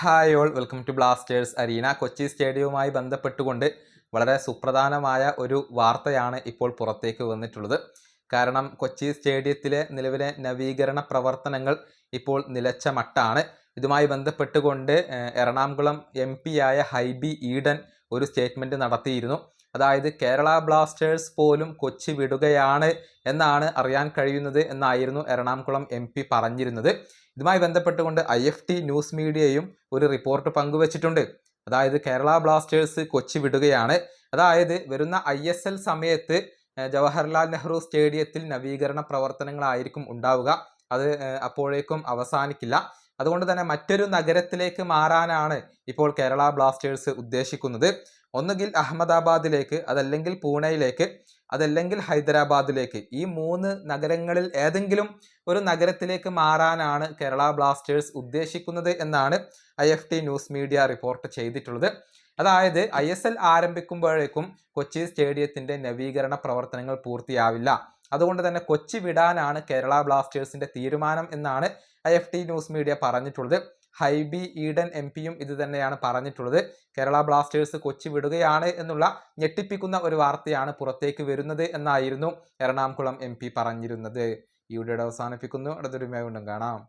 Hi all welcome to Blasters arena Kochi സ്റ്റേഡിയവുമായി ബന്ധപ്പെട്ടുകൊണ്ട് വളരെ സുപ്രധാനമായ ഒരു വാർത്തയാണ് ഇപ്പോൾ പുറത്തേക്ക് വന്നിട്ടുള്ളത്. കാരണം കൊച്ചി സ്റ്റേഡിയത്തിലെ നിലവിലെ നവീകരണ പ്രവർത്തനങ്ങൾ ഇപ്പോൾ നിലച്ച മട്ടാണ്. ഇതുമായി ബന്ധപ്പെട്ടുകൊണ്ട് എറണാകുളം എം ആയ ഹൈബി ഈഡൻ ഒരു സ്റ്റേറ്റ്മെന്റ് നടത്തിയിരുന്നു. അതായത് കേരള ബ്ലാസ്റ്റേഴ്സ് പോലും കൊച്ചി വിടുകയാണ് എന്നാണ് അറിയാൻ കഴിയുന്നത് എന്നായിരുന്നു എറണാകുളം എം പി പറഞ്ഞിരുന്നത്. ഇതുമായി ബന്ധപ്പെട്ടുകൊണ്ട് ഐ എഫ് ടി ന്യൂസ് മീഡിയയും ഒരു റിപ്പോർട്ട് പങ്കുവച്ചിട്ടുണ്ട്. അതായത് കേരള ബ്ലാസ്റ്റേഴ്സ് കൊച്ചി വിടുകയാണ്. അതായത് വരുന്ന ഐ എസ് എൽ സമയത്ത് ജവഹർലാൽ നെഹ്റു സ്റ്റേഡിയത്തിൽ നവീകരണ പ്രവർത്തനങ്ങളായിരിക്കും ഉണ്ടാവുക. അത് അപ്പോഴേക്കും അവസാനിക്കില്ല. അതുകൊണ്ട് തന്നെ മറ്റൊരു നഗരത്തിലേക്ക് മാറാനാണ് ഇപ്പോൾ കേരള ബ്ലാസ്റ്റേഴ്സ് ഉദ്ദേശിക്കുന്നത്. ഒന്നുകിൽ അഹമ്മദാബാദിലേക്ക് അതല്ലെങ്കിൽ പൂനെയിലേക്ക് അതല്ലെങ്കിൽ ഹൈദരാബാദിലേക്ക്. ഈ മൂന്ന് നഗരങ്ങളിൽ ഏതെങ്കിലും ഒരു നഗരത്തിലേക്ക് മാറാനാണ് കേരള ബ്ലാസ്റ്റേഴ്സ് ഉദ്ദേശിക്കുന്നത് എന്നാണ് I F T news media report ചെയ്തിട്ടുള്ളത്. അതായത് ഐ എസ് എൽ ആരംഭിക്കുമ്പോഴേക്കും കൊച്ചി സ്റ്റേഡിയത്തിന്റെ നവീകരണ പ്രവർത്തനങ്ങൾ പൂർത്തിയാവില്ല. അതുകൊണ്ട് തന്നെ കൊച്ചി വിടാനാണ് കേരള ബ്ലാസ്റ്റേഴ്സിന്റെ തീരുമാനം എന്നാണ് I F T news media പറഞ്ഞിട്ടുള്ളത്. ഹൈബി ഈഡൻ എം പിയും ഇത് തന്നെയാണ് പറഞ്ഞിട്ടുള്ളത്. കേരള ബ്ലാസ്റ്റേഴ്സ് കൊച്ചി വിടുകയാണ് എന്നുള്ള ഞെട്ടിപ്പിക്കുന്ന ഒരു വാർത്തയാണ് പുറത്തേക്ക് വരുന്നത് എന്നായിരുന്നു എറണാകുളം എം പറഞ്ഞിരുന്നത്. ഈ വീഡിയോ അവസാനിപ്പിക്കുന്നു. അടുത്തൊരു വീണ്ടും കാണാം.